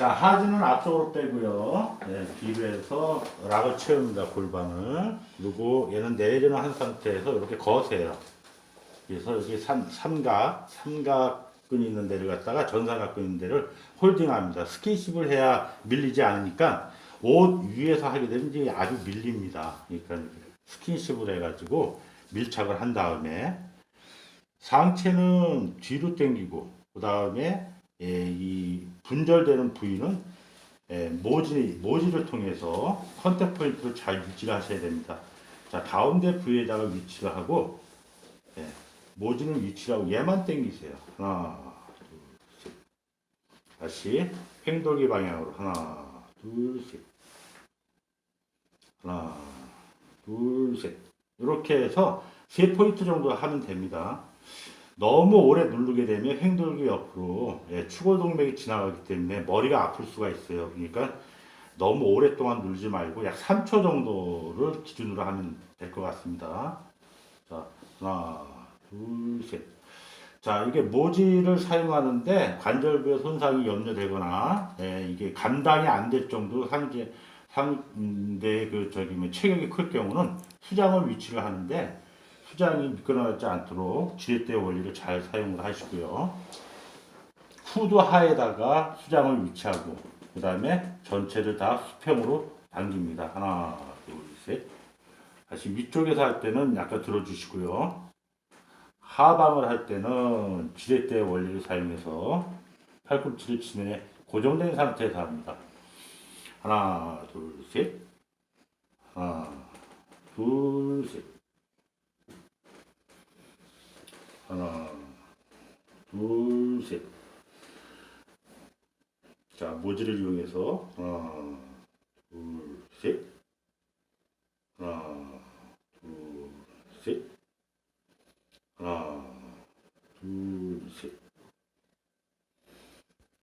자, 하지는 앞쪽으로 빼고요. 네, 뒤로 해서 락을 채웁니다, 골반을. 그리고 얘는 내리는 한 상태에서 이렇게 거세요. 그래서 여기 삼, 삼각, 삼각근이 있는 데를 갖다가 전삼각근 있는 데를 홀딩합니다. 스킨십을 해야 밀리지 않으니까 옷 위에서 하게 되면 이제 아주 밀립니다. 그러니까 스킨십을 해가지고 밀착을 한 다음에 상체는 뒤로 당기고 그 다음에 예, 이 분절되는 부위는 예, 모지 모지를 통해서 컨택 포인트를 잘 유지를 하셔야 됩니다. 자 가운데 부위에다가 위치를 하고 예, 모지는 위치하고 얘만 당기세요. 하나, 둘, 셋. 다시 횡돌기 방향으로 하나, 둘, 셋. 하나, 둘, 셋. 이렇게 해서 세 포인트 정도 하면 됩니다. 너무 오래 누르게 되면 횡돌기 옆으로 예, 추골동맥이 지나가기 때문에 머리가 아플 수가 있어요. 그러니까 너무 오랫동안 누르지 말고 약 3초 정도를 기준으로 하면 될 것 같습니다. 자, 하나, 둘, 셋. 자, 이게 모지를 사용하는데 관절부에 손상이 염려되거나 예, 이게 감당이 안 될 정도 상제 상대 그 저기 뭐 체격이 클 경우는 수장을 위치를 하는데 수장이 미끄러지지 않도록 지렛대 원리를 잘 사용을 하시고요. 후드 하에다가 수장을 위치하고 그 다음에 전체를 다 수평으로 당깁니다. 하나, 둘, 셋. 다시 위쪽에서 할 때는 약간 들어주시고요. 하방을 할 때는 지렛대 원리를 사용해서 팔꿈치를 지면에 고정된 상태에서 합니다. 하나, 둘, 셋. 하나, 둘, 셋. 하나, 둘, 셋. 자, 모지를 이용해서 하나,